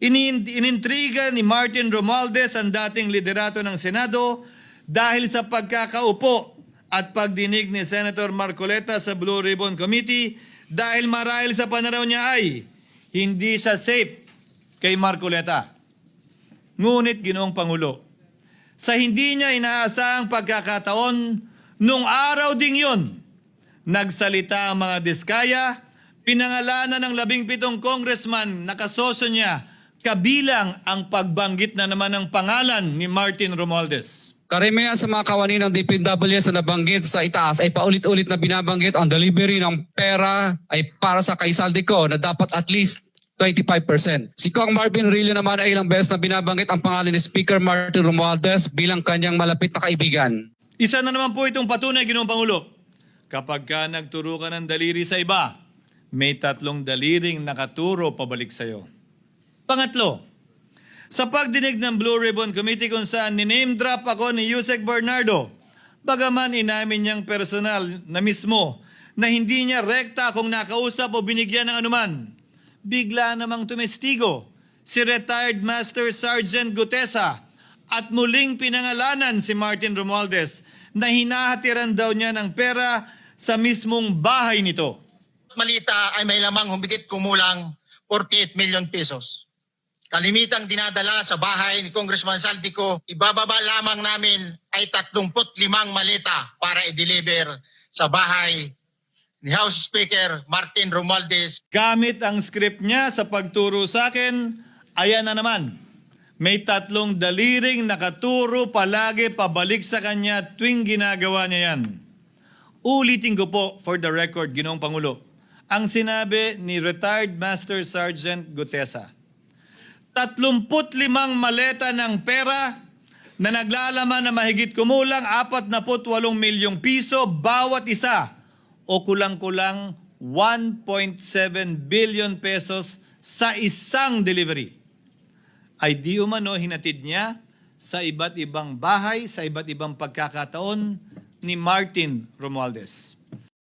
Inin- inintriga ni Martin Romualdez ang dating liderato ng Senado dahil sa pagkakaupo at pagdinig ni Senator Marcoleta sa Blue Ribbon Committee dahil marahil sa pananaw niya ay hindi siya safe kay Marcoleta. Ngunit ginoong Pangulo, sa hindi niya inaasahang pagkakataon, nung araw ding yun, nagsalita ang mga diskaya, pinangalanan ng labing pitong congressman na kasosyo niya, kabilang ang pagbanggit na naman ng pangalan ni Martin Romualdez. Karamihan sa mga kawani ng DPWS na nabanggit sa itaas ay paulit-ulit na binabanggit ang delivery ng pera ay para sa kaisaldi ko na dapat at least 25%. Si Kong Marvin Rillo naman ay ilang beses na binabanggit ang pangalan ni Speaker Martin Romualdez bilang kanyang malapit na kaibigan. Isa na naman po itong patunay, Ginoong Pangulo. Kapag ka nagturo ka ng daliri sa iba, may tatlong daliring nakaturo pabalik sa'yo. Pangatlo, sa pagdinig ng Blue Ribbon Committee kung saan niname drop ako ni Yusek Bernardo, bagaman inamin niyang personal na mismo na hindi niya rekta kung nakausap o binigyan ng anuman, bigla namang tumestigo si retired Master Sergeant Gutesa at muling pinangalanan si Martin Romualdez na hinahatiran daw niya ng pera sa mismong bahay nito. malita ay may lamang humigit kumulang 48 million pesos. Kalimitang dinadala sa bahay ni Congressman Saldico, ibababa lamang namin ay 35 maleta para i-deliver sa bahay ni House Speaker Martin Romualdez Gamit ang script niya sa pagturo sa akin, ayan na naman. May tatlong daliring nakaturo palagi pabalik sa kanya tuwing ginagawa niya yan. Ulitin ko po for the record, Ginoong Pangulo, ang sinabi ni retired Master Sergeant Gutesa. 35 maleta ng pera na naglalaman na mahigit kumulang 48 milyong piso bawat isa o kulang-kulang 1.7 billion pesos sa isang delivery. Ay di umano hinatid niya sa iba't ibang bahay, sa iba't ibang pagkakataon ni Martin Romualdez.